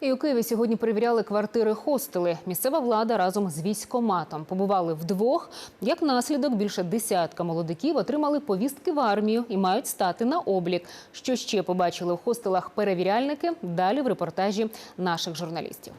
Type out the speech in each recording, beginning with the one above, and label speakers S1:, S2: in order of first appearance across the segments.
S1: І у Києві сьогодні перевіряли квартири хостели. Місцева влада разом з військоматом побували вдвох. Як наслідок, більше десятка молодиків отримали повістки в армію і мають стати на облік. Що ще побачили в хостелах перевіряльники? Далі в репортажі наших журналістів.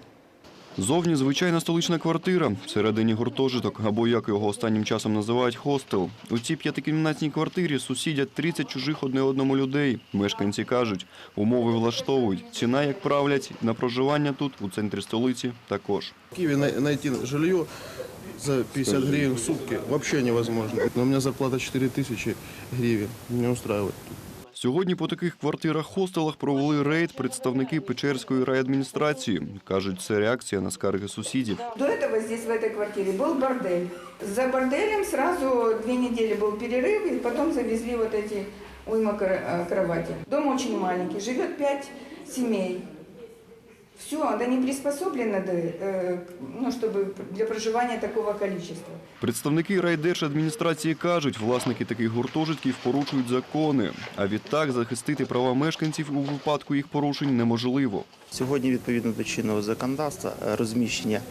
S2: Зовні звичайна столична квартира, всередині гуртожиток, або як його останнім часом називають хостел. У цій п'ятикімнатній квартирі сусідять 30 чужих одне одному людей. Мешканці кажуть, умови влаштовують. Ціна, як правлять, на проживання тут, у центрі столиці, також.
S3: В Киеве най- найти жилье за 50 гривен в сутки вообще невозможно. У меня зарплата 4 тысячи гривен. Не устраивает.
S2: Сьогодні по таких квартирах-хостелах провели рейд представники Печерської райадміністрації. Кажуть, це реакція на скарги сусідів.
S4: До этого здесь, в этой квартире, был бордель. За борделем сразу две недели был перерыв, и потом завезли вот эти уйма кр- э, кровати. Дом очень маленький, живет пять семей. Все, она не приспособлена до, э, ну, чтобы для проживания такого количества.
S2: Представники райдержадміністрації кажуть, власники таких гуртожитків порушують закони. А відтак захистити права мешканців у випадку їх порушень неможливо.
S5: Сьогодні, відповідно до чинного законодавства, розміщення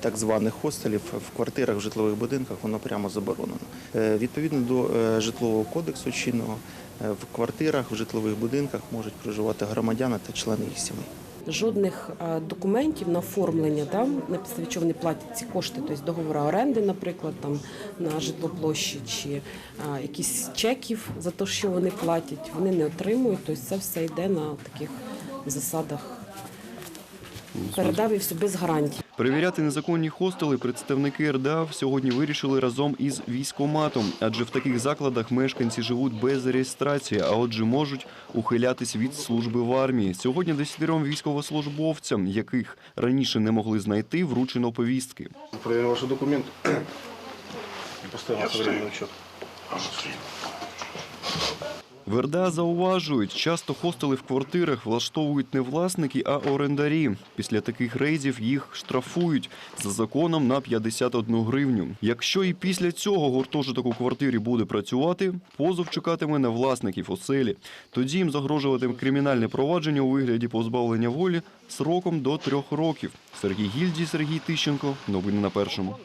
S5: так званих хостелів в квартирах, в житлових будинках, воно прямо заборонено. Е, Відповідно до е, житлового кодексу чинного, е, в квартирах, в житлових будинках можуть проживати громадяни та члени їх сімей.
S6: Жодних е, документів на оформлення, там на підставі чого вони платять ці кошти, тобто договора оренди, наприклад, там на житлоплощі чи е, якісь чеків за те, що вони платять, вони не отримують. Тобто це все йде на таких засадах. Передав і все без гарантій.
S2: Перевіряти незаконні хостели представники РДА сьогодні вирішили разом із військоматом, адже в таких закладах мешканці живуть без реєстрації, а отже можуть ухилятись від служби в армії. Сьогодні десятирьом військовослужбовцям, яких раніше не могли знайти, вручено повістки.
S3: Проверил ваши документы. И поставил на учет.
S2: В зауважують, часто хостели в квартирах влаштовують не власники, а орендарі. Після таких рейдів їх штрафують за законом на 51 гривню. Якщо і після цього гуртожиток у квартирі буде працювати, позов чекатиме на власників оселі. Тоді їм загрожуватиме кримінальне провадження у вигляді позбавлення волі сроком до трьох років. Сергій Гільдій, Сергій Тищенко. Новини на першому.